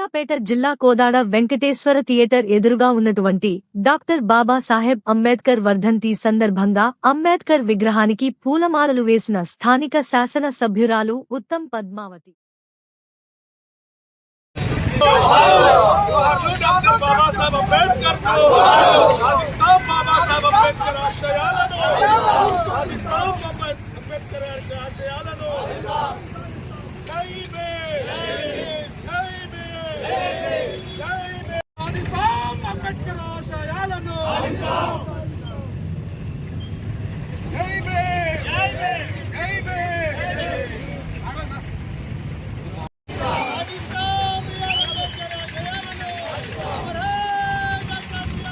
సూర్యాపేట జిల్లా కోదాడ వెంకటేశ్వర థియేటర్ ఎదురుగా ఉన్నటువంటి డాక్టర్ బాబా సాహెబ్ అంబేద్కర్ వర్ధంతి సందర్భంగా అంబేద్కర్ విగ్రహానికి పూలమాలలు వేసిన స్థానిక శాసన సభ్యురాలు ఉత్తమ్ పద్మావతి. అంబేద్కర్ సాధిస్తాం బాబాసాహెబ్ అంబేద్కర్ ఆశయాలను సాధిస్తాం అంబే- అంబేద్కర్ గారి ఆశయాలను జై భీమ్ జై భీమ్ జై భీమ్ సాధిస్తాం అంబేద్కర్ ఆశయాలను జై భీమ్ జై భీమ్ జై భీమ్ జోహార్లు డాక్టర్ బాబాసాహెబ్ అంబేద్కర్ సాధిస్తాం బాబాసాహెబ్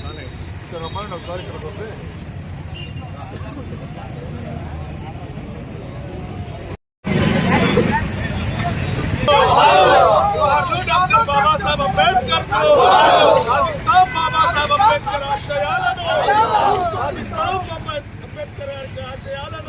అంబేద్కర్ ఆశయాలను. సాధిస్తాం అంబే- అంబేద్కర్ గారి ఆశయాలను.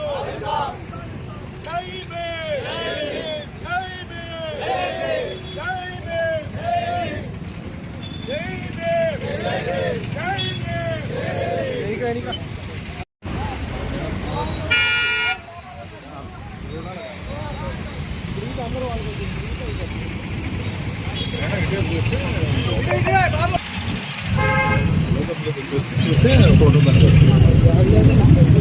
చూస్తే ఫోటో సాధిస్తాం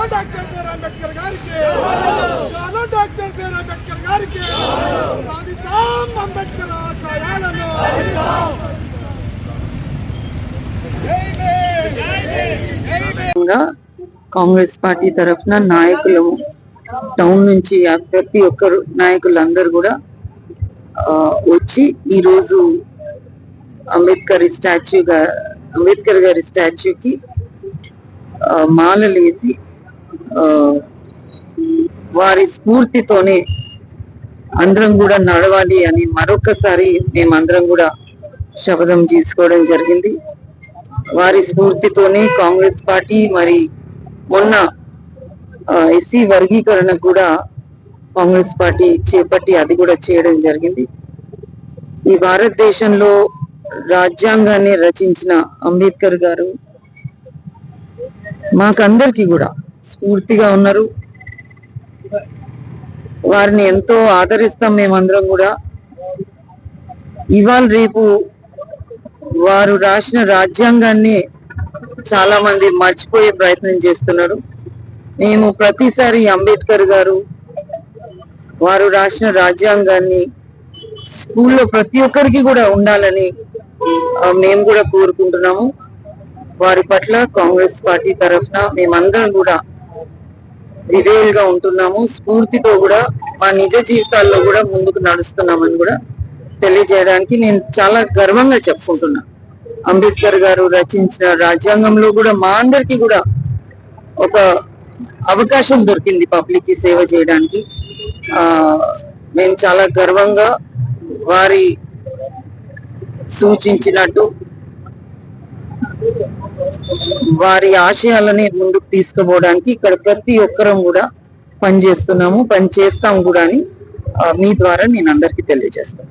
హలో డాక్టర్ బిఆర్ అంబేద్కర్ గారికి. హలో డాక్టర్ బిఆర్ అంబేద్కర్ గారికి. సాధిస్తాం అంబేద్కర్ ఆశయాలను. కాంగ్రెస్ పార్టీ తరఫున నాయకులు టౌన్ నుంచి ప్రతి ఒక్కరు నాయకులందరూ కూడా వచ్చి ఈరోజు అంబేద్కర్ స్టాచ్యూగా అంబేద్కర్ గారి స్టాచ్యూకి మాలలు వేసి వారి స్ఫూర్తితోనే అందరం కూడా నడవాలి అని మరొకసారి మేమందరం కూడా శపథం తీసుకోవడం జరిగింది. వారి స్ఫూర్తితోనే కాంగ్రెస్ పార్టీ మరి మొన్న ఎస్సీ వర్గీకరణ కూడా కాంగ్రెస్ పార్టీ చేపట్టి అది కూడా చేయడం జరిగింది. ఈ భారతదేశంలో రాజ్యాంగాన్ని రచించిన అంబేద్కర్ గారు మాకందరికీ కూడా స్ఫూర్తిగా ఉన్నారు. వారిని ఎంతో ఆదరిస్తాం మేమందరం కూడా. ఇవాళ రేపు వారు రాసిన రాజ్యాంగాన్ని చాలా మంది మర్చిపోయే ప్రయత్నం చేస్తున్నారు. మేము ప్రతిసారి అంబేద్కర్ గారు వారు రాసిన రాజ్యాంగాన్ని స్కూల్లో ప్రతి ఒక్కరికి కూడా ఉండాలని మేము కూడా కోరుకుంటున్నాము. వారి పట్ల కాంగ్రెస్ పార్టీ తరఫున మేమందరం కూడా విధేయులుగా ఉంటున్నాము. స్ఫూర్తితో కూడా మా నిజ జీవితాల్లో కూడా ముందుకు నడుస్తున్నామని కూడా తెలియజేయడానికి నేను చాలా గర్వంగా చెప్పుకుంటున్నా. అంబేద్కర్ గారు రచించిన రాజ్యాంగంలో కూడా మా అందరికి కూడా ఒక అవకాశం దొరికింది పబ్లిక్కి సేవ చేయడానికి. ఆ మేము చాలా గర్వంగా వారి సూచించినట్టు వారి ఆశయాలని ముందుకు తీసుకుపోవడానికి ఇక్కడ ప్రతి ఒక్కరం కూడా పనిచేస్తున్నాము పని చేస్తాం కూడా అని మీ ద్వారా నేను అందరికీ తెలియజేస్తాను.